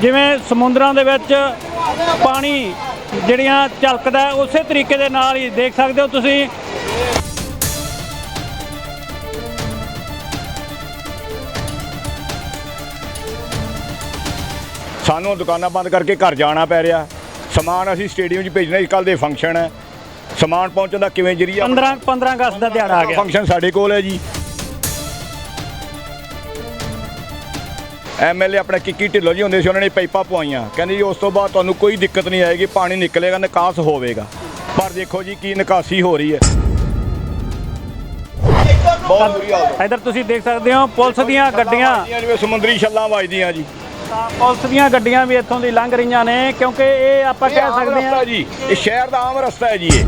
ਜਿਵੇਂ ਸਮੁੰਦਰਾਂ ਦੇ ਵਿੱਚ ਪਾਣੀ ਜਿਹੜੀਆਂ ਝਲਕਦਾ ਉਸੇ ਤਰੀਕੇ ਦੇ ਨਾਲ ਹੀ ਦੇਖ ਸਕਦੇ ਹੋ ਤੁਸੀਂ। ਸਾਨੂੰ ਦੁਕਾਨਾਂ ਬੰਦ ਕਰਕੇ ਘਰ ਜਾਣਾ ਪੈ ਰਿਹਾ। ਸਮਾਨ ਅਸੀਂ ਸਟੇਡੀਅਮ 'ਚ ਭੇਜਣਾ ਕੱਲ ਦੇ ਫੰਕਸ਼ਨ ਹੈ। ਸਮਾਨ ਪਹੁੰਚਣ ਦਾ ਕਿਵੇਂ ਜਰੀਆ? 15 15 ਅਗਸਤ ਦਾ ਦਿਹਾੜਾ ਆ ਗਿਆ। ਫੰਕਸ਼ਨ ਸਾਡੇ ਕੋਲ ਹੈ ਜੀ। ਐਮਐਲਏ ਆਪਣਾ ਕਿੱਕੀ ਢਿੱਲੋਂ ਜੀ ਹੁੰਦੇ ਸੀ ਉਹਨਾਂ ਨੇ ਪਾਈਪਾਂ ਪਵਾਈਆਂ। ਕਹਿੰਦੇ ਜੀ ਉਸ ਤੋਂ ਬਾਅਦ ਤੁਹਾਨੂੰ ਕੋਈ ਦਿੱਕਤ ਨਹੀਂ ਆਏਗੀ ਪਾਣੀ ਨਿਕਲੇਗਾ ਨਿਕਾਸ ਹੋਵੇਗਾ। ਪਰ ਦੇਖੋ ਜੀ ਕੀ ਨਿਕਾਸੀ ਹੋ ਰਹੀ ਹੈ। ਬਹੁਤ ਬੁਰੀ ਹਾਲਤ ਇਧਰ ਤੁਸੀਂ ਦੇਖ ਸਕਦੇ ਹੋ ਪੁਲਿਸ ਦੀਆਂ ਗੱਡੀਆਂ ਜਿਵੇਂ ਸਮੁੰਦਰੀ ਛੱਲਾਂ ਵੱਜਦੀਆਂ ਜੀ। ਪੁਲਿਸ ਦੀਆਂ ਗੱਡੀਆਂ ਵੀ ਇੱਥੋਂ ਦੀ ਲੰਘ ਰਹੀਆਂ ਨੇ ਕਿਉਂਕਿ ਇਹ ਆਪਾਂ ਕਹਿ ਸਕਦੇ ਹਾਂ ਜੀ ਇਹ ਸ਼ਹਿਰ ਦਾ ਆਮ ਰਸਤਾ ਹੈ ਜੀ ਇਹ।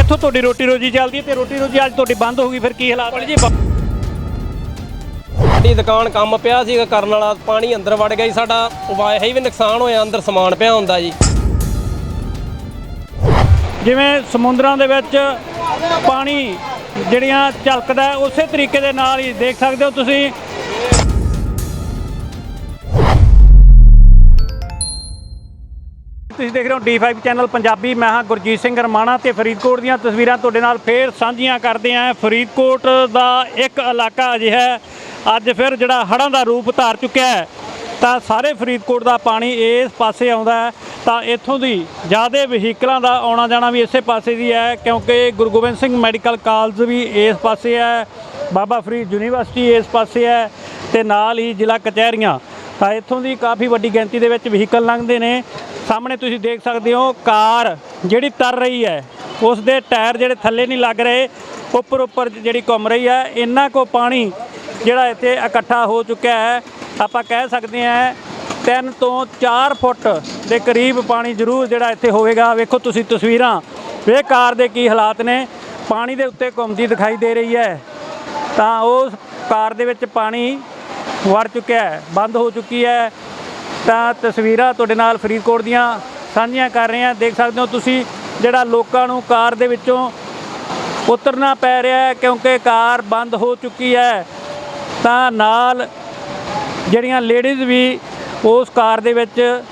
ਇੱਥੋਂ ਤੁਹਾਡੀ ਰੋਟੀ ਰੋਜੀ ਚੱਲਦੀ ਹੈ ਤੇ ਰੋਟੀ ਰੋਜੀ ਅੱਜ ਤੁਹਾਡੀ ਬੰਦ ਹੋ ਗਈ ਫਿਰ ਕੀ ਹਾਲਾਤ ਜੀ ਸਾਡੀ ਦੁਕਾਨ ਕੰਮ ਪਿਆ ਸੀ ਕਰਨ ਵਾਲਾ ਪਾਣੀ ਅੰਦਰ ਵੜ ਗਿਆ ਜੀ, ਸਾਡਾ ਵਾਇਆ ਹੀ ਵੀ ਨੁਕਸਾਨ ਹੋਇਆ, ਅੰਦਰ ਸਮਾਨ ਪਿਆ ਹੁੰਦਾ ਜੀ। ਜਿਵੇਂ ਸਮੁੰਦਰਾਂ ਦੇ ਵਿੱਚ ਪਾਣੀ ਜਿਹੜੀਆਂ ਝਲਕਦਾ, ਉਸੇ ਤਰੀਕੇ ਦੇ ਨਾਲ ਹੀ ਦੇਖ ਸਕਦੇ ਹੋ ਤੁਸੀਂ। ਤੁਸੀਂ ਦੇਖ ਰਹੇ ਹੋ D5 ਚੈਨਲ ਪੰਜਾਬੀ, ਮੈਂ ਹਾਂ ਗੁਰਜੀਤ ਸਿੰਘ ਰਮਾਣਾ ਤੇ ਫਰੀਦਕੋਟ ਦੀਆਂ ਤਸਵੀਰਾਂ ਤੁਹਾਡੇ ਨਾਲ ਫੇਰ ਸਾਂਝੀਆਂ ਕਰਦੇ ਆਂ ਫਰੀਦਕੋਟ ਦਾ ਇੱਕ ਇਲਾਕਾ ਅਜਿਹਾ ਅੱਜ ਫਿਰ ਜਿਹੜਾ ਹੜ੍ਹਾਂ ਦਾ ਰੂਪ ਧਾਰ ਚੁੱਕਿਆ ਹੈ, ਤਾਂ ਸਾਰੇ ਫਰੀਦਕੋਟ ਦਾ ਪਾਣੀ ਇਸ ਪਾਸੇ ਆਉਂਦਾ ਹੈ, ਤਾਂ ਇੱਥੋਂ ਦੀ ਜ਼ਿਆਦਾ ਵਹੀਕਲਾਂ ਦਾ ਆਉਣਾ ਜਾਣਾ ਵੀ ਇਸੇ ਪਾਸੇ ਦੀ ਹੈ, ਕਿਉਂਕਿ ਗੁਰੂ ਗੋਬਿੰਦ ਸਿੰਘ ਮੈਡੀਕਲ ਕਾਲਜ ਵੀ ਇਸ ਪਾਸੇ ਹੈ, ਬਾਬਾ ਫਰੀਦ ਯੂਨੀਵਰਸਿਟੀ ਇਸ ਪਾਸੇ ਹੈ, ਤੇ ਨਾਲ ਹੀ ਜ਼ਿਲ੍ਹਾ ਕਚਹਿਰੀਆਂ। ਤਾਂ ਇੱਥੋਂ ਦੀ ਕਾਫੀ ਵੱਡੀ ਗਿਣਤੀ ਦੇ ਵਿੱਚ ਵਹੀਕਲ ਲੰਘਦੇ ਨੇ। ਸਾਹਮਣੇ ਤੁਸੀਂ ਦੇਖ ਸਕਦੇ ਹੋ, ਕਾਰ ਜਿਹੜੀ ਤਰ ਰਹੀ ਹੈ ਉਸ ਦੇ ਟਾਇਰ ਜਿਹੜੇ ਥੱਲੇ ਨਹੀਂ ਲੱਗ ਰਹੇ ਉੱਪਰ ਉੱਪਰ ਜਿਹੜੀ ਘੁੰਮ ਰਹੀ ਹੈ, ਇੰਨਾ ਕੋ ਪਾਣੀ ਜਿਹੜਾ ਇੱਥੇ ਇਕੱਠਾ ਹੋ ਚੁੱਕਿਆ ਹੈ, ਆਪਾਂ ਕਹਿ ਸਕਦੇ ਹਾਂ 3 ਤੋਂ 4 ਫੁੱਟ ਦੇ ਕਰੀਬ ਪਾਣੀ ਜ਼ਰੂਰ ਜਿਹੜਾ ਇੱਥੇ ਹੋਵੇਗਾ। ਵੇਖੋ ਤੁਸੀਂ ਤਸਵੀਰਾਂ ਇਹ ਕਾਰ ਦੇ ਕੀ ਹਾਲਾਤ ਨੇ। ਪਾਣੀ ਦੇ ਉੱਤੇ ਘੁੰਮਦੀ ਦਿਖਾਈ ਦੇ ਰਹੀ ਹੈ। ਤਾਂ ਉਸ ਕਾਰ ਦੇ ਵਿੱਚ ਪਾਣੀ ਵੜ ਚੁੱਕਿਆ ਹੈ, ਬੰਦ ਹੋ ਚੁੱਕੀ ਹੈ। ਤਾਂ ਤਸਵੀਰਾਂ ਤੁਹਾਡੇ ਨਾਲ ਫਰੀਦਕੋਟ ਦੀਆਂ ਸਾਂਝੀਆਂ ਕਰ ਰਹੇ ਹਾਂ। ਦੇਖ ਸਕਦੇ ਹੋ ਤੁਸੀਂ ਜਿਹੜਾ ਲੋਕਾਂ ਨੂੰ ਕਾਰ ਦੇ ਵਿੱਚੋਂ ਉਤਰਨਾ ਪੈ ਰਿਹਾ ਹੈ, ਕਿਉਂਕਿ ਕਾਰ ਬੰਦ ਹੋ ਚੁੱਕੀ ਹੈ। ਤਾਂ ਨਾਲ ਜਿਹੜੀਆਂ ਲੇਡੀਜ਼ ਵੀ ਉਸ ਕਾਰ ਦੇ ਵਿੱਚ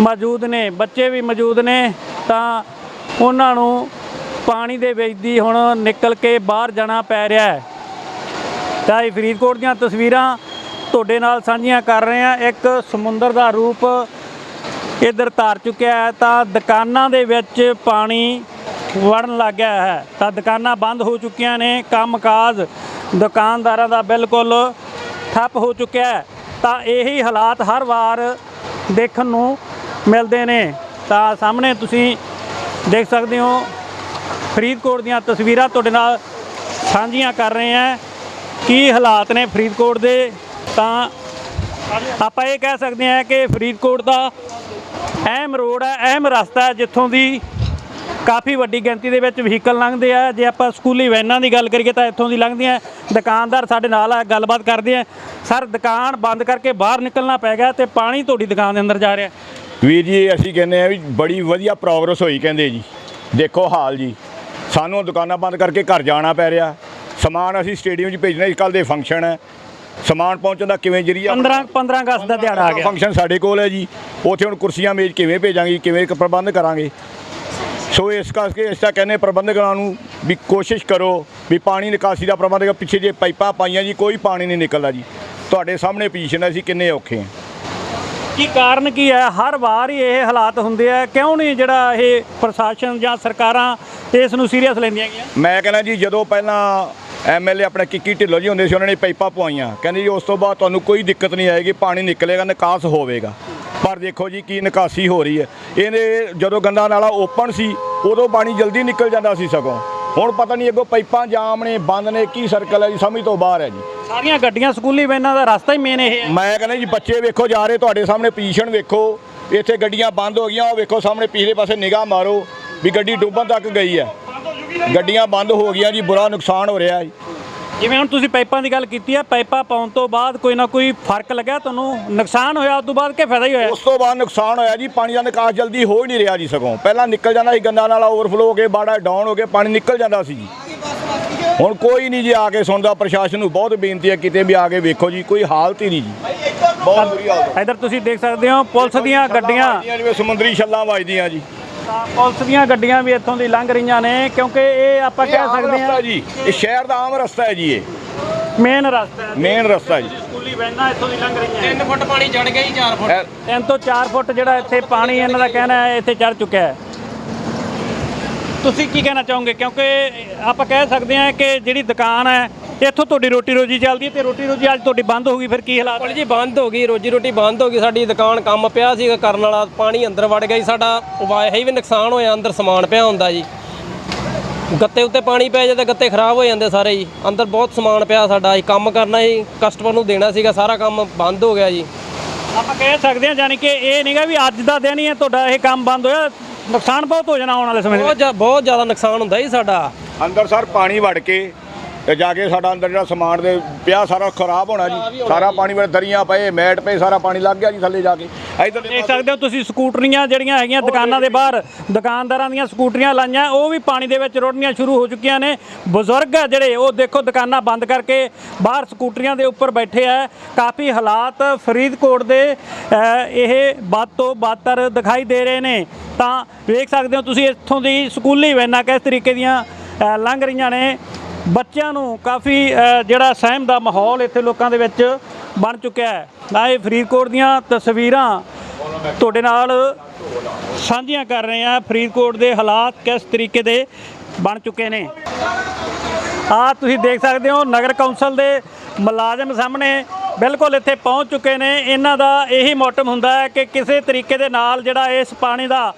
ਮੌਜੂਦ ਨੇ, ਬੱਚੇ ਵੀ ਮੌਜੂਦ ਨੇ, ਤਾਂ ਉਹਨਾਂ ਨੂੰ ਪਾਣੀ ਦੇ ਵਿੱਚ ਦੀ ਹੁਣ ਨਿਕਲ ਕੇ ਬਾਹਰ ਜਾਣਾ ਪੈ ਰਿਹਾ ਹੈ। ਤਾਂ ਇਹ ਫਰੀਦਕੋਟ ਦੀਆਂ ਤਸਵੀਰਾਂ ਤੁਹਾਡੇ ਨਾਲ ਸਾਂਝੀਆਂ ਕਰ ਰਹੇ ਹਾਂ। ਇੱਕ ਸਮੁੰਦਰ ਦਾ ਰੂਪ ਇਧਰ ਧਾਰ ਚੁੱਕਿਆ ਹੈ, ਤਾਂ ਦੁਕਾਨਾਂ ਦੇ ਵਿੱਚ ਪਾਣੀ ਵੜਨ ਲੱਗ ਗਿਆ ਹੈ। ਤਾਂ ਦੁਕਾਨਾਂ ਬੰਦ ਹੋ ਚੁੱਕੀਆਂ ਨੇ, ਕੰਮਕਾਜ ਦੁਕਾਨਦਾਰਾਂ ਦਾ ਬਿਲਕੁਲ ਠੱਪ ਹੋ ਚੁੱਕਿਆ ਹੈ। ਤਾਂ ਇਹੀ ਹਾਲਾਤ ਹਰ ਵਾਰ ਦੇਖਣ ਨੂੰ ਮਿਲਦੇ ਨੇ। ਤਾਂ ਸਾਹਮਣੇ ਤੁਸੀਂ ਦੇਖ ਸਕਦੇ ਹੋ, ਫਰੀਦਕੋਟ ਦੀਆਂ ਤਸਵੀਰਾਂ ਤੁਹਾਡੇ ਨਾਲ ਸਾਂਝੀਆਂ ਕਰ ਰਹੇ ਹਾਂ। ਕੀ ਹਾਲਾਤ ਨੇ ਫਰੀਦਕੋਟ ਦੇ? ਤਾਂ ਆਪਾਂ ਇਹ ਕਹਿ ਸਕਦੇ ਹਾਂ ਕਿ ਫਰੀਦਕੋਟ ਦਾ ਅਹਿਮ ਰੋਡ ਹੈ, ਅਹਿਮ ਰਸਤਾ ਹੈ, ਜਿੱਥੋਂ ਦੀ ਕਾਫੀ ਵੱਡੀ ਗਿਣਤੀ ਦੇ ਵਿੱਚ ਵਹੀਕਲ ਲੰਘਦੇ ਆ। ਜੇ ਆਪਾਂ ਸਕੂਲੀ ਵੈਨਾਂ ਦੀ ਗੱਲ ਕਰੀਏ ਤਾਂ ਇੱਥੋਂ ਦੀ ਲੰਘਦੀਆਂ। ਦੁਕਾਨਦਾਰ ਸਾਡੇ ਨਾਲ ਆ ਗੱਲਬਾਤ ਕਰਦੇ ਆ। ਸਰ ਦੁਕਾਨ ਬੰਦ ਕਰਕੇ ਬਾਹਰ ਨਿਕਲਣਾ ਪੈ ਗਿਆ ਤੇ ਪਾਣੀ ਤੁਹਾਡੀ ਦੁਕਾਨ ਦੇ ਅੰਦਰ ਜਾ ਰਿਹਾ। ਵੀਰ ਜੀ ਅਸੀਂ ਕਹਿੰਦੇ ਆ ਵੀ ਬੜੀ ਵਧੀਆ ਪ੍ਰੋਗਰੈਸ ਹੋਈ ਕਹਿੰਦੇ ਜੀ। ਦੇਖੋ ਹਾਲ ਜੀ। ਸਾਨੂੰ ਦੁਕਾਨਾਂ ਬੰਦ ਕਰਕੇ ਘਰ ਜਾਣਾ ਪੈ ਰਿਹਾ। ਸਮਾਨ ਅਸੀਂ ਸਟੇਡੀਅਮ 'ਚ ਭੇਜਣਾ ਕੱਲ ਦੇ ਫੰਕਸ਼ਨ ਹੈ। ਸਮਾਨ ਪਹੁੰਚਣ ਦਾ ਕਿਵੇਂ ਜਰੀਆ? 15 15 ਅਗਸਤ ਦਾ ਦਿਹਾੜਾ ਆ ਗਿਆ। ਫੰਕਸ਼ਨ ਸਾਡੇ ਕੋਲ ਹੈ ਜੀ। ਉੱਥੇ ਹੁਣ ਕੁਰਸੀਆਂ ਮੇਜ਼ ਕਿਵੇਂ ਭੇਜਾਂਗੇ ਕਿਵੇਂ ਪ੍ਰਬੰਧ ਕਰਾਂਗੇ? ਸੋ ਇਸ ਕਰਕੇ ਇਸ ਤਰ੍ਹਾਂ ਕਹਿੰਦੇ ਪ੍ਰਬੰਧਕਾਂ ਨੂੰ ਵੀ ਕੋਸ਼ਿਸ਼ ਕਰੋ ਵੀ ਪਾਣੀ ਨਿਕਾਸੀ ਦਾ ਪ੍ਰਬੰਧ ਕਰੋ। ਪਿੱਛੇ ਜੇ ਪਾਈਪਾਂ ਪਾਈਆਂ ਜੀ ਕੋਈ ਪਾਣੀ ਨਹੀਂ ਨਿਕਲਦਾ ਜੀ। ਤੁਹਾਡੇ ਸਾਹਮਣੇ ਪੋਜੀਸ਼ਨ ਅਸੀਂ ਕਿੰਨੇ ਔਖੇ ਹਾਂ। ਕੀ ਕਾਰਨ ਕੀ ਹੈ? ਹਰ ਵਾਰ ਹੀ ਇਹ ਹਾਲਾਤ ਹੁੰਦੇ ਆ। ਕਿਉਂ ਨਹੀਂ ਜਿਹੜਾ ਇਹ ਪ੍ਰਸ਼ਾਸਨ ਜਾਂ ਸਰਕਾਰਾਂ ਇਸ ਨੂੰ ਸੀਰੀਅਸ ਲੈਂਦੀਆਂ ਗਈਆਂ? ਮੈਂ ਕਹਿੰਦਾ ਜੀ ਜਦੋਂ ਪਹਿਲਾਂ ਐਮਐਲਏ ਆਪਣਾ ਕਿੱਕੀ ਢਿੱਲੋਂ ਜੀ ਹੁੰਦੇ ਸੀ ਉਹਨਾਂ ਨੇ ਪਾਈਪਾਂ ਪਵਾਈਆਂ। ਕਹਿੰਦੇ ਜੀ ਉਸ ਤੋਂ ਬਾਅਦ ਤੁਹਾਨੂੰ ਕੋਈ ਦਿੱਕਤ ਨਹੀਂ ਆਏਗੀ ਪਾਣੀ ਨਿਕਲੇਗਾ ਨਿਕਾਸ ਹੋਵੇਗਾ। ਪਰ ਦੇਖੋ ਜੀ ਕੀ ਨਿਕਾਸੀ ਹੋ ਰਹੀ ਹੈ। ਇਹਨੇ ਜਦੋਂ ਗੰਦਾ ਨਾਲਾ ਓਪਨ ਸੀ ਉਦੋਂ ਪਾਣੀ ਜਲਦੀ ਨਿਕਲ ਜਾਂਦਾ ਸੀ ਸਗੋਂ। ਹੁਣ ਪਤਾ ਨਹੀਂ ਅੱਗੋਂ ਪਾਈਪਾਂ ਜਾਮ ਨੇ ਬੰਦ ਨੇ ਕੀ ਸਰਕਲ ਹੈ ਜੀ ਸਮਝ ਤੋਂ ਬਾਹਰ ਹੈ ਜੀ। ਸਾਰੀਆਂ ਗੱਡੀਆਂ ਸਕੂਲੀ ਵੈਨਾਂ ਦਾ ਰਸਤਾ ਹੀ ਮੇਨ ਇਹ ਹੈ। ਮੈਂ ਕਹਿੰਦਾ ਜੀ ਬੱਚੇ ਵੇਖੋ ਜਾ ਰਹੇ ਤੁਹਾਡੇ ਸਾਹਮਣੇ ਪੋਜੀਸ਼ਨ ਵੇਖੋ। ਇੱਥੇ ਗੱਡੀਆਂ ਬੰਦ ਹੋ ਗਈਆਂ ਉਹ ਵੇਖੋ ਸਾਹਮਣੇ ਪਿਛਲੇ ਪਾਸੇ ਨਿਗਾਹ ਮਾਰੋ ਵੀ ਗੱਡੀ ਡੁੱਬਣ ਤੱਕ ਗਈ ਹੈ। ਗੱਡੀਆਂ ਬੰਦ ਹੋ ਗਈਆਂ ਜੀ ਬੁਰਾ ਨੁਕਸਾਨ ਹੋ ਰਿਹਾ ਜੀ ਜਿਵੇਂ ਹੁਣ ਤੁਸੀਂ ਪਾਈਪਾਂ ਦੀ ਗੱਲ ਕੀਤੀ ਹੈ ਪਾਈਪਾਂ ਪਾਉਣ ਤੋਂ ਬਾਅਦ ਕੋਈ ਨਾ ਕੋਈ ਫ਼ਰਕ ਲੱਗਿਆ ਤੁਹਾਨੂੰ? ਨੁਕਸਾਨ ਹੋਇਆ ਉਸ ਤੋਂ ਬਾਅਦ ਕਿ ਫਾਇਦਾ ਹੀ ਹੋਇਆ? ਉਸ ਤੋਂ ਬਾਅਦ ਨੁਕਸਾਨ ਹੋਇਆ ਜੀ ਪਾਣੀ ਦਾ ਨਿਕਾਸ ਜਲਦੀ ਹੋ ਹੀ ਨਹੀਂ ਰਿਹਾ ਜੀ ਸਗੋਂ। ਪਹਿਲਾਂ ਨਿਕਲ ਜਾਂਦਾ ਸੀ ਗੰਦਾ ਨਾਲਾ ਓਵਰਫਲੋ ਹੋ ਕੇ ਬਾੜਾ ਡਾਊਨ ਹੋ ਕੇ ਪਾਣੀ ਨਿਕਲ ਜਾਂਦਾ ਸੀ ਜੀ। ਹੁਣ ਕੋਈ ਨਹੀਂ ਜੀ ਆ ਕੇ ਸੁਣਦਾ ਪ੍ਰਸ਼ਾਸਨ ਨੂੰ ਬਹੁਤ ਬੇਨਤੀ ਹੈ ਕਿਤੇ ਵੀ ਆ ਕੇ ਵੇਖੋ ਜੀ ਕੋਈ ਹਾਲਤ ਹੀ ਨਹੀਂ ਜੀ। ਬਹੁਤ ਬੁਰੀ ਹਾਲਤ ਇੱਧਰ ਤੁਸੀਂ ਦੇਖ ਸਕਦੇ ਹੋ ਪੁਲਿਸ ਦੀਆਂ ਗੱਡੀਆਂ। ਜਿਵੇਂ ਸਮੁੰਦਰੀ ਛੱਲਾਂ ਵੱਜਦੀਆਂ ਜੀ। ਪੁਲਿਸ ਦੀਆਂ ਗੱਡੀਆਂ ਵੀ ਇੱਥੋਂ ਦੀ ਲੰਘ ਰਹੀਆਂ ਨੇ ਕਿਉਂਕਿ ਇਹ ਆਪਾਂ ਕਹਿ ਸਕਦੇ ਹਾਂ ਜੀ ਇਹ ਸ਼ਹਿਰ ਦਾ ਆਮ ਰਸਤਾ ਹੈ ਜੀ ਇਹ। ਮੇਨ ਰਸਤਾ ਹੈ। ਮੇਨ ਰਸਤਾ ਜੀ। ਸਕੂਲੀ ਵੈਨਾਂ ਇੱਥੋਂ ਦੀ ਲੰਘ ਰਹੀਆਂ 3 ਫੁੱਟ ਪਾਣੀ ਚੜ ਗਿਆ ਜੀ 4 ਫੁੱਟ। ਇਹ 3 ਤੋਂ 4 ਫੁੱਟ ਜਿਹੜਾ ਇੱਥੇ ਪਾਣੀ ਇਹਨਾਂ ਦਾ ਕਹਿਣਾ ਹੈ ਇੱਥੇ ਚੜ ਚੁੱਕਿਆ ਹੈ। ਤੁਸੀਂ ਕੀ ਕਹਿਣਾ ਚਾਹੋਗੇ? ਕਿਉਂਕਿ ਆਪਾਂ ਕਹਿ ਸਕਦੇ ਹਾਂ ਕਿ ਜਿਹੜੀ ਦੁਕਾਨ ਹੈ ਇੱਥੋਂ ਤੁਹਾਡੀ ਰੋਟੀ ਰੋਜੀ ਚੱਲਦੀ ਹੈ ਤੇ ਰੋਟੀ ਰੋਜੀ ਅੱਜ ਤੁਹਾਡੀ ਬੰਦ ਹੋ ਗਈ ਫਿਰ ਕੀ ਹਾਲਾਤ ਕੋਲ ਜੀ ਬੰਦ ਹੋ ਗਈ ਰੋਜੀ ਰੋਟੀ ਬੰਦ ਹੋ ਗਈ। ਸਾਡੀ ਦੁਕਾਨ ਕੰਮ ਪਿਆ ਸੀਗਾ ਕਰਨ ਵਾਲਾ ਪਾਣੀ ਅੰਦਰ ਵੜ ਗਿਆ ਜੀ। ਸਾਡਾ ਵਾਹੀ ਵੀ ਨੁਕਸਾਨ ਹੋਇਆ ਅੰਦਰ ਸਮਾਨ ਪਿਆ ਹੁੰਦਾ ਜੀ। ਗੱਤੇ ਉੱਤੇ ਪਾਣੀ ਪੈ ਜਾਂਦਾ ਗੱਤੇ ਖਰਾਬ ਹੋ ਜਾਂਦੇ ਸਾਰੇ ਜੀ। ਅੰਦਰ ਬਹੁਤ ਸਮਾਨ ਪਿਆ ਸਾਡਾ ਜੀ ਕੰਮ ਕਰਨਾ ਜੀ ਕਸਟਮਰ ਨੂੰ ਦੇਣਾ ਸੀਗਾ ਸਾਰਾ ਕੰਮ ਬੰਦ ਹੋ ਗਿਆ ਜੀ। ਆਪਾਂ ਕਹਿ ਸਕਦੇ ਹਾਂ ਯਾਨੀ ਕਿ ਇਹ ਨਹੀਂਗਾ ਵੀ ਅੱਜ ਦਾ ਦਿਨ ਹੀ ਹੈ ਤੁਹਾਡਾ ਇਹ ਕੰਮ ਬੰਦ ਹੋਇਆ ਨੁਕਸਾਨ ਬਹੁਤ ਹੋ ਜਾਣਾ ਆਉਣ ਵਾਲੇ ਸਮੇਂ ਦੇ ਬਹੁਤ ਜ਼ਿਆ- ਬਹੁਤ ਜ਼ਿਆਦਾ ਨੁਕਸਾਨ ਹੁੰਦਾ ਜੀ ਸਾਡਾ। ਅੰਦਰ ਸਰ ਪਾਣੀ ਵੜ ਕੇ ਤੇ ਜਾ ਕੇ ਸਾਡਾ ਅੰਦਰ ਜਿਹੜਾ ਸਮਾਨ ਦੇ ਪਿਆ ਸਾਰਾ ਖਰਾਬ ਹੋਣਾ ਜੀ। ਸਾਰਾ ਪਾਣੀ ਵਿੱਚ ਦਰੀਆਂ ਪਏ ਮੈਟ ਪਏ ਸਾਰਾ ਪਾਣੀ ਲੱਗ ਗਿਆ ਜੀ ਥੱਲੇ ਜਾ ਕੇ। ਇਧਰ ਦੇਖ ਸਕਦੇ ਹੋ ਤੁਸੀਂ ਸਕੂਟਰੀਆਂ ਜਿਹੜੀਆਂ ਹੈਗੀਆਂ ਦੁਕਾਨਾਂ ਦੇ ਬਾਹਰ ਦੁਕਾਨਦਾਰਾਂ ਦੀਆਂ ਸਕੂਟਰੀਆਂ ਲਾਈਆਂ ਉਹ ਵੀ ਪਾਣੀ ਦੇ ਵਿੱਚ ਰੁੜਨੀਆਂ ਸ਼ੁਰੂ ਹੋ ਚੁੱਕੀਆਂ ਨੇ। ਬਜ਼ੁਰਗ ਆ ਜਿਹੜੇ ਉਹ ਦੇਖੋ ਦੁਕਾਨਾਂ ਬੰਦ ਕਰਕੇ ਬਾਹਰ ਸਕੂਟਰੀਆਂ ਦੇ ਉੱਪਰ ਬੈਠੇ ਆ। ਕਾਫੀ ਹਾਲਾਤ ਫਰੀਦਕੋਟ ਦੇ ਇਹ ਵੱਧ ਤੋਂ ਬਦਤਰ ਦਿਖਾਈ ਦੇ ਰਹੇ ਨੇ। ਤਾਂ ਵੇਖ ਸਕਦੇ ਹੋ ਤੁਸੀਂ ਇੱਥੋਂ ਦੀ ਸਕੂਲੀ ਵੈਨਾਂ ਕਿਸ ਤਰੀਕੇ ਦੀਆਂ ਲੰਘ ਰਹੀਆਂ ਨੇ। ਬੱਚਿਆਂ ਨੂੰ ਕਾਫੀ ਜਿਹੜਾ ਸਹਿਮ ਦਾ ਮਾਹੌਲ ਇੱਥੇ ਲੋਕਾਂ ਦੇ ਵਿੱਚ ਬਣ ਚੁੱਕਿਆ ਹੈ। ਮੈਂ ਇਹ ਫਰੀਦਕੋਟ ਦੀਆਂ ਤਸਵੀਰਾਂ ਤੁਹਾਡੇ ਨਾਲ ਸਾਂਝੀਆਂ ਕਰ ਰਹੇ ਹਾਂ। ਫਰੀਦਕੋਟ ਦੇ ਹਾਲਾਤ ਕਿਸ ਤਰੀਕੇ ਦੇ ਬਣ ਚੁੱਕੇ ਨੇ। ਆ ਤੁਸੀਂ ਦੇਖ ਸਕਦੇ ਹੋ, ਨਗਰ ਕੌਂਸਲ ਦੇ ਮੁਲਾਜ਼ਮ ਸਾਹਮਣੇ ਬਿਲਕੁਲ ਇੱਥੇ ਪਹੁੰਚ ਚੁੱਕੇ ਨੇ। ਇਹਨਾਂ ਦਾ ਇਹੀ ਮੋਟਮ ਹੁੰਦਾ ਹੈ ਕਿ ਕਿਸੇ ਤਰੀਕੇ ਦੇ ਨਾਲ ਜਿਹੜਾ ਇਸ ਪਾਣੀ ਦਾ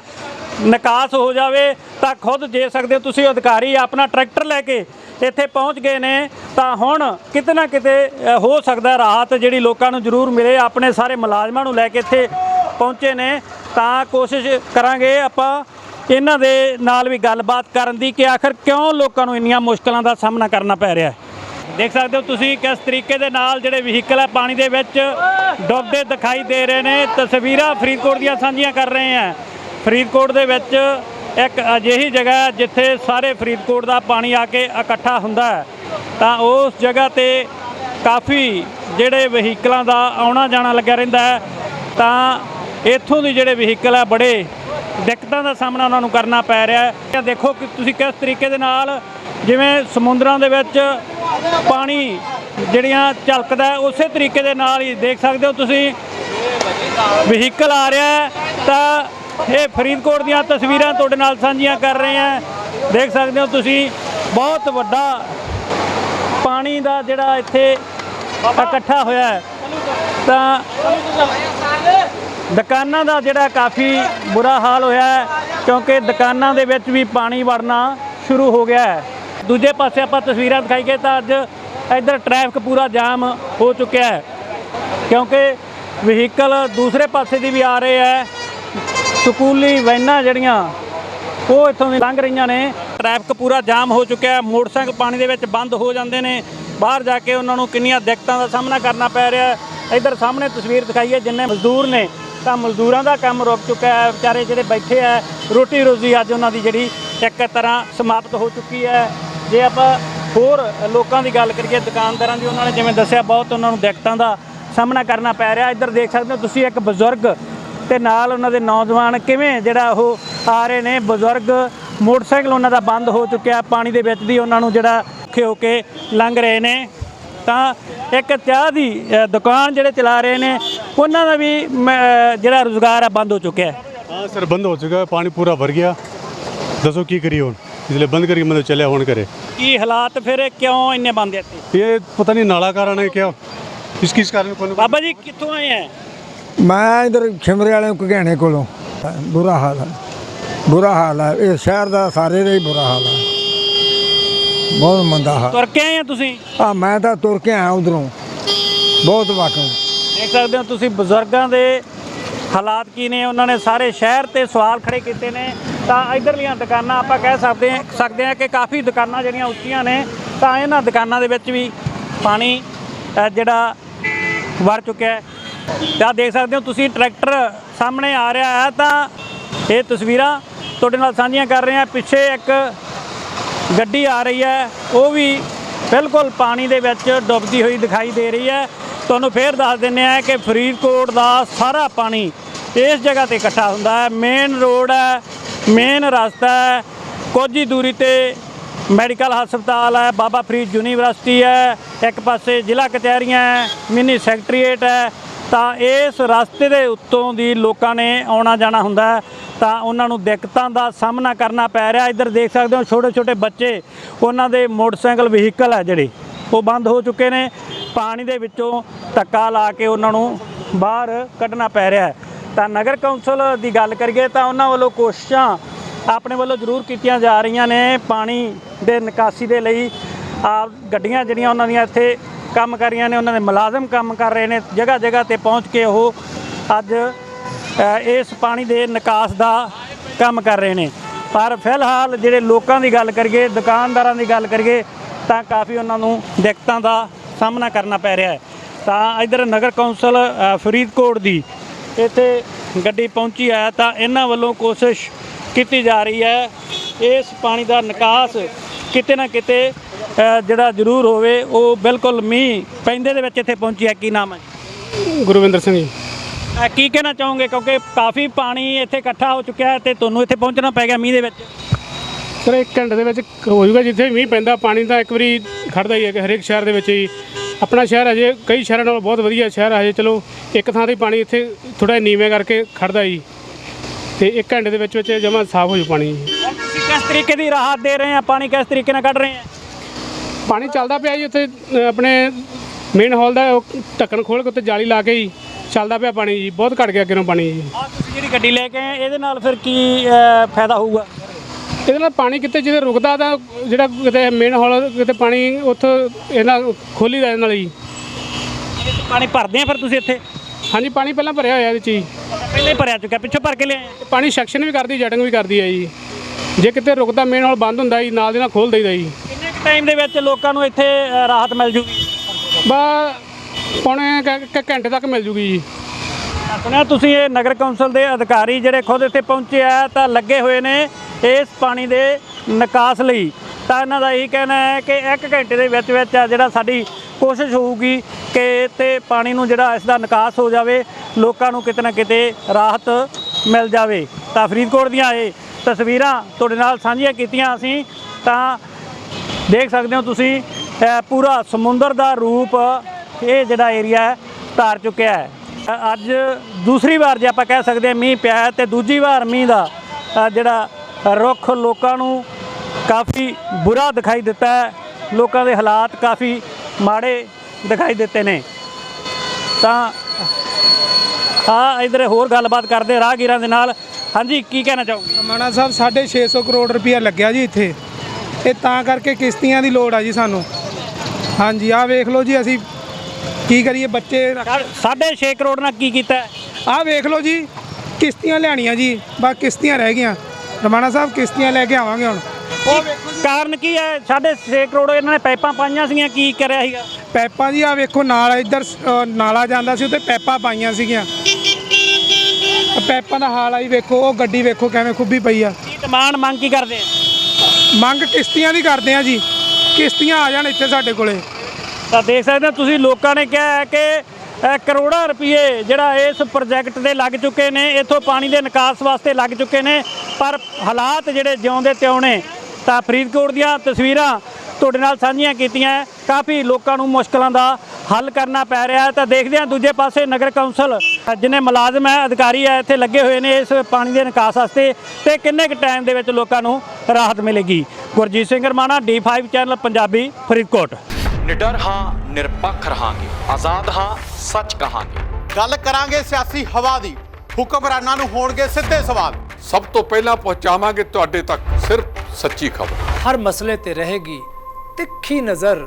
ਨਿਕਾਸ ਹੋ ਜਾਵੇ ਤਾਂ ਖੁਦ ਜੇ ਸਕਦੇ ਹੋ ਤੁਸੀਂ ਅਧਿਕਾਰੀ ਆਪਣਾ ਟਰੈਕਟਰ ਲੈ ਕੇ ਇੱਥੇ ਪਹੁੰਚ ਗਏ ਨੇ, ਤਾਂ ਹੁਣ ਕਿਤੇ ਨਾ ਕਿਤੇ ਹੋ ਸਕਦਾ ਰਾਹਤ ਜਿਹੜੀ ਲੋਕਾਂ ਨੂੰ ਜ਼ਰੂਰ ਮਿਲੇ। ਆਪਣੇ ਸਾਰੇ ਮੁਲਾਜ਼ਮਾਂ ਨੂੰ ਲੈ ਕੇ ਇੱਥੇ ਪਹੁੰਚੇ ਨੇ। ਤਾਂ ਕੋਸ਼ਿਸ਼ ਕਰਾਂਗੇ ਆਪਾਂ ਇਹਨਾਂ ਦੇ ਨਾਲ ਵੀ ਗੱਲਬਾਤ ਕਰਨ ਦੀ ਕਿ ਆਖਰ ਕਿਉਂ ਲੋਕਾਂ ਨੂੰ ਇੰਨੀਆਂ ਮੁਸ਼ਕਲਾਂ ਦਾ ਸਾਹਮਣਾ ਕਰਨਾ ਪੈ ਰਿਹਾ ਹੈ। ਦੇਖ ਸਕਦੇ ਹੋ ਤੁਸੀਂ ਕਿਸ ਤਰੀਕੇ ਦੇ ਨਾਲ ਜਿਹੜੇ ਵਹੀਕਲ ਹੈ ਪਾਣੀ ਦੇ ਵਿੱਚ ਡੁੱਬਦੇ ਦਿਖਾਈ ਦੇ ਰਹੇ ਨੇ। ਤਸਵੀਰਾਂ ਫਰੀਦਕੋਟ ਦੀਆਂ ਸਾਂਝੀਆਂ ਕਰ ਰਹੇ ਹਾਂ। ਫਰੀਦਕੋਟ ਦੇ ਵਿੱਚ ਇੱਕ ਅਜਿਹੀ ਜਗ੍ਹਾ ਜਿੱਥੇ ਸਾਰੇ ਫਰੀਦਕੋਟ ਦਾ ਪਾਣੀ ਆ ਕੇ ਇਕੱਠਾ ਹੁੰਦਾ ਹੈ। ਤਾਂ ਉਸ ਜਗ੍ਹਾ ਤੇ ਕਾਫੀ ਜਿਹੜੇ ਵਹੀਕਲਾਂ ਦਾ ਆਉਣਾ ਜਾਣਾ ਲੱਗਿਆ ਰਹਿੰਦਾ ਹੈ। ਤਾਂ ਇੱਥੋਂ ਦੇ ਜਿਹੜੇ ਵਹੀਕਲ ਹੈ ਬੜੇ ਦਿੱਕਤਾਂ ਦਾ ਸਾਹਮਣਾ ਉਹਨਾਂ ਨੂੰ ਕਰਨਾ ਪੈ ਰਿਹਾ ਹੈ। ਦੇਖੋ ਕਿ ਤੁਸੀਂ ਕਿਸ ਤਰੀਕੇ ਦੇ ਨਾਲ ਜਿਵੇਂ ਸਮੁੰਦਰਾਂ ਦੇ ਵਿੱਚ ਪਾਣੀ ਜਿਹੜੀਆਂ ਝਲਕਦਾ ਉਸੇ ਤਰੀਕੇ ਦੇ ਨਾਲ ਹੀ ਦੇਖ ਸਕਦੇ ਹੋ ਤੁਸੀਂ। ਵਹੀਕਲ ਆ ਰਿਹਾ ਤਾਂ ਇਹ ਫਰੀਦਕੋਟ ਦੀਆਂ ਤਸਵੀਰਾਂ ਤੁਹਾਡੇ ਨਾਲ ਸਾਂਝੀਆਂ ਕਰ ਰਹੇ ਹਾਂ। ਦੇਖ ਸਕਦੇ ਹੋ ਤੁਸੀਂ, ਬਹੁਤ ਵੱਡਾ ਪਾਣੀ ਦਾ ਜਿਹੜਾ ਇੱਥੇ ਇਕੱਠਾ ਹੋਇਆ ਹੈ। ਤਾਂ ਦੁਕਾਨਾਂ ਦਾ ਜਿਹੜਾ ਕਾਫੀ ਬੁਰਾ ਹਾਲ ਹੋਇਆ ਹੈ, ਕਿਉਂਕਿ ਦੁਕਾਨਾਂ ਦੇ ਵਿੱਚ ਵੀ ਪਾਣੀ ਵੜਨਾ ਸ਼ੁਰੂ ਹੋ ਗਿਆ ਹੈ। ਦੂਜੇ ਪਾਸੇ ਆਪਾਂ ਤਸਵੀਰਾਂ ਦਿਖਾਈਏ ਤਾਂ ਅੱਜ ਇੱਧਰ ਟ੍ਰੈਫਿਕ ਪੂਰਾ ਜਾਮ ਹੋ ਚੁੱਕਿਆ ਹੈ, ਕਿਉਂਕਿ ਵਹੀਕਲ ਦੂਸਰੇ ਪਾਸੇ ਦੀ ਵੀ ਆ ਰਹੇ ਹੈ। ਸਕੂਲੀ ਵੈਨਾਂ ਜਿਹੜੀਆਂ, ਉਹ ਇੱਥੋਂ ਦੀ ਲੰਘ ਰਹੀਆਂ ਨੇ। ਟ੍ਰੈਫਿਕ ਪੂਰਾ ਜਾਮ ਹੋ ਚੁੱਕਿਆ ਮੋਟਰਸਾਈਕਲ ਪਾਣੀ ਦੇ ਵਿੱਚ ਬੰਦ ਹੋ ਜਾਂਦੇ ਨੇ। ਬਾਹਰ ਜਾ ਕੇ ਉਹਨਾਂ ਨੂੰ ਕਿੰਨੀਆਂ ਦਿੱਕਤਾਂ ਦਾ ਸਾਹਮਣਾ ਕਰਨਾ ਪੈ ਰਿਹਾ ਹੈ। ਇੱਧਰ ਸਾਹਮਣੇ ਤਸਵੀਰ ਦਿਖਾਈ ਹੈ ਜਿੰਨੇ ਮਜ਼ਦੂਰ ਨੇ, ਤਾਂ ਮਜ਼ਦੂਰਾਂ ਦਾ ਕੰਮ ਰੁਕ ਚੁੱਕਾ ਹੈ। ਵਿਚਾਰੇ ਜਿਹੜੇ ਬੈਠੇ ਆ ਰੋਟੀ ਰੋਜ਼ੀ ਅੱਜ ਉਹਨਾਂ ਦੀ ਜਿਹੜੀ ਇੱਕ ਤਰ੍ਹਾਂ ਸਮਾਪਤ ਹੋ ਚੁੱਕੀ ਹੈ। ਜੇ ਆਪਾਂ ਹੋਰ ਲੋਕਾਂ ਦੀ ਗੱਲ ਕਰੀਏ, ਦੁਕਾਨਦਾਰਾਂ ਦੀ, ਉਹਨਾਂ ਨੇ ਜਿਵੇਂ ਦੱਸਿਆ, ਬਹੁਤ ਉਹਨਾਂ ਨੂੰ ਦਿੱਕਤਾਂ ਦਾ ਸਾਹਮਣਾ ਕਰਨਾ ਪੈ ਰਿਹਾ। ਇੱਧਰ ਦੇਖ ਸਕਦੇ ਹੋ ਤੁਸੀਂ ਇੱਕ ਬਜ਼ੁਰਗ ਤੇ ਨਾਲ ਉਹਨਾਂ ਦੇ ਨੌਜਵਾਨ ਕਿਵੇਂ ਜਿਹੜਾ ਉਹ ਆ ਰਹੇ ਨੇ? ਬਜ਼ੁਰਗ ਮੋਟਰਸਾਈਕਲ ਉਹਨਾਂ ਦਾ ਬੰਦ ਹੋ ਚੁੱਕਿਆ ਪਾਣੀ ਦੇ ਵਿੱਚ ਦੀ ਉਹਨਾਂ ਨੂੰ ਜਿਹੜਾ ਔਖੇ ਹੋ ਕੇ ਲੰਘ ਰਹੇ ਨੇ। ਤਾਂ ਇੱਕ ਚਾਹ ਦੀ ਦੁਕਾਨ ਜਿਹੜੇ ਚਲਾ ਰਹੇ ਨੇ ਉਹਨਾਂ ਦਾ ਵੀ ਜਿਹੜਾ ਰੋਜ਼ਗਾਰ ਆ ਬੰਦ ਹੋ ਚੁੱਕਿਆ ਹੈ। ਹਾਂ ਸਰ ਬੰਦ ਹੋ ਚੁੱਕਾ ਪਾਣੀ ਪੂਰਾ ਭਰ ਗਿਆ। ਦੱਸੋ ਕੀ ਕਰੀਏ ਹੁਣ? ਇਸ ਲਈ ਬੰਦ ਕਰਕੇ ਮਤਲਬ ਚੱਲਿਆ ਹੁਣ ਕਰੇ ਕੀ ਹਾਲਾਤ ਫਿਰ ਕਿਉਂ ਇੰਨੇ ਬੰਦ ਇੱਥੇ? ਇਹ ਪਤਾ ਨਹੀਂ ਨਾਲਾ ਕਾਰਨ ਹੈ ਕਿਉਂ ਕਿਸ ਕਿਸ ਕਾਰਨ ਬਾਬਾ ਜੀ ਕਿੱਥੋਂ ਆਏ ਆ? ਮੈਂ ਇਧਰ ਖਿਮਰੇ ਵਾਲੇ ਘਗਿਆਣੇ ਕੋਲੋਂ। ਬੁਰਾ ਹਾਲ ਹੈ ਬੁਰਾ ਹਾਲ ਹੈ ਇਹ ਸ਼ਹਿਰ ਦਾ ਸਾਰੇ ਦਾ ਹੀ ਬੁਰਾ ਹਾਲ ਹੈ ਬਹੁਤ ਮੰਦਾ ਹਾਲ। ਤੁਰ ਕੇ ਆਏ ਆ ਤੁਸੀਂ? ਆ ਮੈਂ ਤਾਂ ਤੁਰ ਕੇ ਆਇਆ ਉਧਰੋਂ। ਬਹੁਤ ਵਾਕਮ ਦੇਖ ਸਕਦੇ ਹੋ ਤੁਸੀਂ ਬਜ਼ੁਰਗਾਂ ਦੇ ਹਾਲਾਤ ਕੀ ਨੇ। ਉਹਨਾਂ ਨੇ ਸਾਰੇ ਸ਼ਹਿਰ ਤੇ ਸਵਾਲ ਖੜੇ ਕੀਤੇ ਨੇ। ਤਾਂ ਇਧਰਲੀਆਂ ਦੁਕਾਨਾਂ ਆਪਾਂ ਕਹਿ ਸਕਦੇ ਹਾਂ ਸਕਦੇ ਹਾਂ ਕਿ ਕਾਫੀ ਦੁਕਾਨਾਂ ਜਿਹੜੀਆਂ ਉੱਚੀਆਂ ਨੇ ਤਾਂ ਇਹਨਾਂ ਦੁਕਾਨਾਂ ਦੇ ਵਿੱਚ ਵੀ ਪਾਣੀ ਜਿਹੜਾ ਵੜ ਚੁੱਕਿਆ ਤਾਂ ਦੇਖ ਸਕਦੇ ਹੋ ਤੁਸੀਂ ਟਰੈਕਟਰ ਸਾਹਮਣੇ ਆ ਰਿਹਾ ਹੈ ਤਾਂ ਇਹ ਤਸਵੀਰਾਂ ਤੁਹਾਡੇ ਨਾਲ ਸਾਂਝੀਆਂ ਕਰ ਰਹੇ ਹਾਂ। ਪਿੱਛੇ ਇੱਕ ਗੱਡੀ ਆ ਰਹੀ ਹੈ, ਉਹ ਵੀ ਬਿਲਕੁਲ ਪਾਣੀ ਦੇ ਵਿੱਚ ਡੁੱਬਦੀ ਹੋਈ ਦਿਖਾਈ ਦੇ ਰਹੀ ਹੈ। ਤੁਹਾਨੂੰ ਫੇਰ ਦੱਸ ਦਿੰਨੇ ਆ ਕਿ ਫਰੀਦਕੋਟ ਦਾ ਸਾਰਾ ਪਾਣੀ ਇਸ ਜਗ੍ਹਾ ਤੇ ਇਕੱਠਾ ਹੁੰਦਾ ਹੈ। ਮੇਨ ਰੋਡ ਹੈ ਮੇਨ ਰਸਤਾ ਹੈ, ਕੁਝ ਹੀ ਦੂਰੀ ਤੇ ਮੈਡੀਕਲ ਹਸਪਤਾਲ ਹੈ, ਬਾਬਾ ਫਰੀਦ ਯੂਨੀਵਰਸਿਟੀ ਹੈ, ਇੱਕ ਪਾਸੇ ਜ਼ਿਲ੍ਹਾ ਕਚਹਿਰੀਆਂ ਹੈ, ਮਿੰਨੀ ਸੈਕਟਰੀਏਟ ਹੈ ਤਾਂ ਇਸ ਰਸਤੇ ਦੇ ਉੱਤੋਂ ਦੀ ਲੋਕਾਂ ਨੇ ਆਉਣਾ ਜਾਣਾ ਹੁੰਦਾ ਹੈ। ਤਾਂ ਉਹਨਾਂ ਨੂੰ ਦਿੱਕਤਾਂ ਦਾ ਸਾਹਮਣਾ ਕਰਨਾ ਪੈ ਰਿਹਾ। ਇੱਧਰ ਦੇਖ ਸਕਦੇ ਹੋ ਛੋਟੇ ਛੋਟੇ ਬੱਚੇ, ਉਹਨਾਂ ਦੇ ਮੋਟਰਸਾਈਕਲ ਵਹੀਕਲ ਹੈ ਜਿਹੜੇ, ਉਹ ਬੰਦ ਹੋ ਚੁੱਕੇ ਨੇ। ਪਾਣੀ ਦੇ ਵਿੱਚੋਂ ਧੱਕਾ ਲਾ ਕੇ ਉਹਨਾਂ ਨੂੰ ਬਾਹਰ ਕੱਢਣਾ ਪੈ ਰਿਹਾ ਹੈ। ਤਾਂ ਨਗਰ ਕੌਂਸਲ ਦੀ ਗੱਲ ਕਰੀਏ ਤਾਂ ਉਹਨਾਂ ਵੱਲੋਂ ਕੋਸ਼ਿਸ਼ਾਂ ਆਪਣੇ ਵੱਲੋਂ ਜ਼ਰੂਰ ਕੀਤੀਆਂ ਜਾ ਰਹੀਆਂ ਨੇ। ਪਾਣੀ ਦੇ ਨਿਕਾਸੀ ਦੇ ਲਈ ਆ ਗੱਡੀਆਂ ਜਿਹੜੀਆਂ ਉਹਨਾਂ ਦੀਆਂ ਇੱਥੇ ਕੰਮ ਕਰ ਰਹੀਆਂ ਨੇ, ਉਹਨਾਂ ਦੇ ਮੁਲਾਜ਼ਮ ਕੰਮ ਕਰ ਰਹੇ ਨੇ ਜਗ੍ਹਾ ਜਗ੍ਹਾ ਤੇ ਪਹੁੰਚ ਕੇ ਉਹ ਅੱਜ ਇਸ ਪਾਣੀ ਦੇ ਨਿਕਾਸ ਦਾ ਕੰਮ ਕਰ ਰਹੇ ਨੇ। ਪਰ ਫਿਲਹਾਲ ਜਿਹੜੇ ਲੋਕਾਂ ਦੀ ਗੱਲ ਕਰੀਏ, ਦੁਕਾਨਦਾਰਾਂ ਦੀ ਗੱਲ ਕਰੀਏ, ਤਾਂ ਕਾਫੀ ਉਹਨਾਂ ਨੂੰ ਦਿੱਕਤਾਂ ਦਾ ਸਾਹਮਣਾ ਕਰਨਾ ਪੈ ਰਿਹਾ ਹੈ। ਤਾਂ ਇਧਰ ਨਗਰ ਕੌਂਸਲ ਫਰੀਦਕੋਟ ਦੀ ਇੱਥੇ ਗੱਡੀ ਪਹੁੰਚੀ ਹੈ, ਤਾਂ ਇਹਨਾਂ ਵੱਲੋਂ ਕੋਸ਼ਿਸ਼ ਕੀਤੀ ਜਾ ਰਹੀ ਹੈ, ਇਸ ਪਾਣੀ ਦਾ ਨਿਕਾਸ ਕਿਤੇ ਨਾ ਕਿਤੇ ਜਿਹੜਾ ਜ਼ਰੂਰ ਹੋਵੇ ਉਹ ਬਿਲਕੁਲ ਮੀਂਹ ਪੈਂਦੇ ਦੇ ਵਿੱਚ ਇੱਥੇ ਪਹੁੰਚੀ ਹੈ। ਕੀ ਨਾਮ ਹੈ? ਗੁਰਵਿੰਦਰ ਸਿੰਘ ਜੀ। ਕੀ ਕਹਿਣਾ ਚਾਹੋਗੇ? ਕਿਉਂਕਿ ਕਾਫੀ ਪਾਣੀ ਇੱਥੇ ਇਕੱਠਾ ਹੋ ਚੁੱਕਿਆ ਹੈ ਤੇ ਤੁਹਾਨੂੰ ਇੱਥੇ ਪਹੁੰਚਣਾ ਪੈ ਗਿਆ ਮੀਂਹ ਦੇ ਵਿੱਚ। ਸਰ ਇੱਕ ਘੰਟੇ ਦੇ ਵਿੱਚ ਹੋ ਜਾਊਗਾ। ਜਿੱਥੇ ਮੀਂਹ ਪੈਂਦਾ ਪਾਣੀ ਤਾਂ ਇੱਕ ਵਾਰੀ ਖੜਦਾ ਹੀ ਹੈ ਕਿ ਹਰੇਕ ਸ਼ਹਿਰ ਦੇ ਵਿੱਚ ਹੀ। ਆਪਣਾ ਸ਼ਹਿਰ ਅਜੇ ਕਈ ਸ਼ਹਿਰਾਂ ਨਾਲੋਂ ਬਹੁਤ ਵਧੀਆ ਸ਼ਹਿਰ ਹੈ ਚਲੋ ਇੱਕ ਥਾਂ ਤੇ ਪਾਣੀ ਇੱਥੇ ਥੋੜਾ ਨੀਵੇਂ ਕਰਕੇ ਖੜਦਾ ਹੀ। ਤੇ ਇੱਕ ਘੰਟੇ ਦੇ ਵਿੱਚ ਵਿੱਚ ਜਮਾ ਸਾਫ਼ ਹੋ ਜੂ ਪਾਣੀ। ਜੀ ਤਰੀਕੇ ਦੀ ਰਾਹਤ ਦੇ ਰਹੇ ਆ? ਪਾਣੀ ਕਿਸ ਤਰੀਕੇ ਨਾਲ ਕੱਢ ਰਹੇ ਆ? ਪਾਣੀ ਚੱਲਦਾ ਪਿਆ ਜੀ ਉੱਥੇ ਆਪਣੇ ਮੇਨ ਹਾਲ ਦਾ ਉਹ ਢੱਕਣ ਖੋਲ ਕੇ ਉੱਤੇ ਜਾਲੀ ਲਾ ਕੇ ਹੀ ਚੱਲਦਾ ਪਿਆ ਪਾਣੀ ਜੀ ਬਹੁਤ ਘਟ ਗਿਆ ਅੱਗੇ ਪਾਣੀ ਜੀ। ਆ ਤੁਸੀਂ ਜਿਹੜੀ ਗੱਡੀ ਲੈ ਕੇ ਆਏ ਇਹਦੇ ਨਾਲ ਫਿਰ ਕੀ ਫਾਇਦਾ ਹੋਊਗਾ? ਇਹਦੇ ਨਾਲ ਪਾਣੀ ਕਿਤੇ ਜਿੱਥੇ ਰੁਕਦਾ ਤਾਂ ਜਿਹੜਾ ਕਿਤੇ ਮੇਨ ਹਾਲ ਕਿਤੇ ਪਾਣੀ ਉੱਥੋਂ ਇਹਨਾਂ ਖੋਲੀ ਦਾ ਨਾਲ ਇਹਦੇ 'ਚ ਪਾਣੀ ਭਰਦੇ ਆ ਫਿਰ ਤੁਸੀਂ ਇੱਥੇ? ਹਾਂਜੀ ਪਾਣੀ ਪਹਿਲਾਂ ਭਰਿਆ ਹੋਇਆ ਇਹਦੇ ਚ ਹੀ ਪਹਿਲੇ ਹੀ ਭਰਿਆ ਚੁੱਕਿਆ ਪਿੱਛੋਂ ਭਰ ਕੇ ਲਿਆਏ ਆ। ਪਾਣੀ ਸੈਕਸ਼ਨ ਵੀ ਕਰਦੀ ਜਟਿੰਗ ਵੀ ਕਰਦੀ ਹੈ ਜੀ। ਜੇ ਕਿਤੇ ਰੁਕਦਾ ਮੇਨ ਹਾਲ ਬੰਦ ਹੁੰਦਾ ਜੀ ਨਾਲ ਦੀ ਨਾਲ ਖੋਲ ਦਈਦਾ ਜੀ। ਕਿੰਨੇ ਟਾਈਮ ਦੇ ਵਿੱਚ ਲੋਕਾਂ ਨੂੰ ਇੱਥੇ ਅ, ਰਾਹਤ ਮਿਲ ਜੂਗੀ? ਬਾ ਪੌਣੇ ਕੁ- ਕੁ ਘੰਟੇ ਤੱਕ ਮਿਲ ਜੂਗੀ ਜੀ। ਸੁਣਿਆ ਤੁਸੀਂ ਇਹ ਨਗਰ ਕੌਂਸਲ ਦੇ ਅਧਿਕਾਰੀ ਜਿਹੜੇ ਖੁਦ ਇੱਥੇ ਪਹੁੰਚੇ ਆ ਤਾਂ ਲੱਗੇ ਹੋਏ ਨੇ ਇਸ ਪਾਣੀ ਦੇ ਨਿਕਾਸ ਲਈ। ਤਾਂ ਇਹਨਾਂ ਦਾ ਇਹੀ ਕਹਿਣਾ ਹੈ ਕਿ ਇੱਕ ਘੰਟੇ ਦੇ ਵਿੱਚ ਵਿੱਚ ਆ ਜਿਹੜਾ ਸਾਡੀ ਕੋਸ਼ਿਸ਼ ਹੋਊਗੀ ਕਿ ਤੇ ਪਾਣੀ ਨੂੰ ਜਿਹੜਾ ਇਸ ਦਾ ਨਿਕਾਸ ਹੋ ਜਾਵੇ ਲੋਕਾਂ ਨੂੰ ਕਿਤੇ ਨਾ ਕਿਤੇ ਰਾਹਤ ਮਿਲ ਜਾਵੇ। ਤਾਂ ਫਰੀਦਕੋਟ ਦੀਆਂ ਇਹ ਤਸਵੀਰਾਂ ਤੁਹਾਡੇ ਨਾਲ ਸਾਂਝੀਆਂ ਕੀਤੀਆਂ ਅਸੀਂ, ਤਾਂ ਦੇਖ ਸਕਦੇ ਹੋ ਤੁਸੀਂ ਪੂਰਾ ਸਮੁੰਦਰ ਦਾ ਰੂਪ ਇਹ ਜਿਹੜਾ ਏਰੀਆ ਹੈ, ਧਾਰ ਚੁੱਕਿਆ ਹੈ। ਅੱਜ ਦੂਸਰੀ ਵਾਰ ਜੇ ਆਪਾਂ ਕਹਿ ਸਕਦੇ ਹਾਂ ਮੀਂਹ ਪਿਆ ਹੈ ਤੇ ਦੂਜੀ ਵਾਰ ਮੀਂਹ ਦਾ ਜਿਹੜਾ ਰੁੱਖ ਲੋਕਾਂ ਨੂੰ ਕਾਫੀ ਬੁਰਾ ਦਿਖਾਈ ਦਿੱਤਾ ਹੈ। ਲੋਕਾਂ ਦੇ ਹਾਲਾਤ ਕਾਫੀ ਮਾੜੇ ਦਿਖਾਈ ਦਿੱਤੇ ਨੇ। ਤਾਂ, ਆ ਇਧਰ ਹੋਰ ਗੱਲਬਾਤ ਕਰਦੇ ਰਾਹਗੀਰਾਂ ਦੇ ਨਾਲ। ਹਾਂਜੀ ਕੀ ਕਹਿਣਾ ਚਾਹੋਗੇ? ਮਾਣਾ ਸਾਹਿਬ 650 ਕਰੋੜ ਰੁਪਇਆ ਲੱਗਿਆ ਜੀ ਇੱਥੇ। ਇਹ ਤਾਂ ਕਰਕੇ ਕਿਸ਼ਤੀਆਂ ਦੀ ਲੋੜ ਆ ਜੀ ਸਾਨੂੰ। ਹਾਂਜੀ ਆਹ ਵੇਖ ਲਓ ਜੀ ਅਸੀਂ ਕੀ ਕਰੀਏ ਬੱਚੇ ਸਾਢੇ 6 ਕਰੋੜ ਨਾਲ ਕੀ ਕੀਤਾ? ਆਹ ਵੇਖ ਲਓ ਜੀ ਕਿਸ਼ਤੀਆਂ ਲੈਣੀਆਂ ਜੀ ਬਸ ਕਿਸ਼ਤੀਆਂ ਰਹਿ ਗਈਆਂ। ਰਮਾਣਾ ਸਾਹਿਬ ਕਿਸ਼ਤੀਆਂ ਲੈ ਕੇ ਆਵਾਂਗੇ ਹੁਣ। ਕਾਰਨ ਕੀ ਹੈ? 6.5 ਕਰੋੜ ਇਹਨਾਂ ਨੇ ਪਾਈਪਾਂ ਪਾਈਆਂ ਸੀਗੀਆਂ ਕੀ ਕਰਿਆ ਸੀਗਾ? ਪੈਪਾਂ ਜੀ ਆਹ ਵੇਖੋ ਨਾਲ ਇੱਧਰ ਨਾਲਾ ਜਾਂਦਾ ਸੀ ਉੱਤੇ ਪੈਪਾਂ ਪਾਈਆਂ ਸੀਗੀਆਂ। ਪੈਪਾਂ ਦਾ ਹਾਲ ਆਈ ਵੇਖੋ ਉਹ ਗੱਡੀ ਵੇਖੋ ਕਿਵੇਂ ਖੁੱਬੀ ਪਈ ਆ। ਕੀ ਡਿਮਾਂਡ ਮੰਗ ਕੀ ਕਰਦੇ ਆ? ਮੰਗ ਕਿਸ਼ਤੀਆਂ ਦੀ ਕਰਦੇ ਆ ਜੀ। ਕਿਸ਼ਤੀਆਂ ਆ ਜਾਣ ਇੱਥੇ ਸਾਡੇ ਕੋਲੇ। ਤਾਂ ਦੇਖ ਸਕਦੇ ਹੋ ਤੁਸੀਂ ਲੋਕਾਂ ਨੇ ਕਿਹਾ ਹੈ ਕਿ ਅ, ਕਰੋੜਾਂ ਰੁਪਏ ਜਿਹੜਾ ਇਸ ਪ੍ਰੋਜੈਕਟ ਦੇ ਲੱਗ ਚੁੱਕੇ ਨੇ ਇਥੋਂ ਪਾਣੀ ਦੇ ਨਿਕਾਸ ਵਾਸਤੇ ਲੱਗ ਚੁੱਕੇ ਨੇ ਪਰ ਹਾਲਾਤ ਜਿਹੜੇ ਜਿਉਂਦੇ ਤਿਉਂ ਨੇ ਤਾਂ ਫਰੀਦਕੋਟ ਦੀਆਂ ਤਸਵੀਰਾਂ ਤੁਹਾਡੇ ਨਾਲ ਸਾਂਝੀਆਂ ਕੀਤੀਆਂ ਹੈ। ਕਾਫੀ ਲੋਕਾਂ ਨੂੰ ਮੁਸ਼ਕਲਾਂ ਦਾ ਹੱਲ ਕਰਨਾ ਪੈ ਰਿਹਾ ਹੈ ਤਾਂ ਦੇਖਦੇ ਹਾਂ ਦੂਜੇ ਪਾਸੇ ਨਗਰ ਕੌਂਸਲ ਜਿੰਨੇ ਮੁਲਾਜ਼ਮ ਹੈ ਅਧਿਕਾਰੀ ਹੈ ਇੱਥੇ ਲੱਗੇ ਹੋਏ ਨੇ ਇਸ ਪਾਣੀ ਦੇ ਨਿਕਾਸ ਵਾਸਤੇ ਤੇ ਕਿੰਨੇ ਕੁ ਟਾਈਮ ਦੇ ਵਿੱਚ ਲੋਕਾਂ ਨੂੰ ਰਾਹਤ ਮਿਲੇਗੀ? Gurjeet Singh Ramana D5 channel Punjabi Faridkot. ਨਿਡਰ ਹਾਂ ਨਿਰਪੱਖ ਰਹਾਂਗੇ। ਆਜ਼ਾਦ ਹਾਂ ਸੱਚ ਕਹਾਂਗੇ। ਗੱਲ ਕਰਾਂਗੇ ਸਿਆਸੀ ਹਵਾ ਦੀ। ਹੁਕਮਰਾਨਾਂ ਨੂੰ ਹੋਣਗੇ ਸਿੱਧੇ ਸਵਾਲ। ਸਭ ਤੋਂ ਪਹਿਲਾਂ ਪਹੁੰਚਾਵਾਂਗੇ ਤੁਹਾਡੇ ਤੱਕ ਸਿਰਫ ਸੱਚੀ ਖਬਰ। ਹਰ ਮਸਲੇ ਤੇ ਰਹੇਗੀ ਤਿੱਖੀ ਨਜ਼ਰ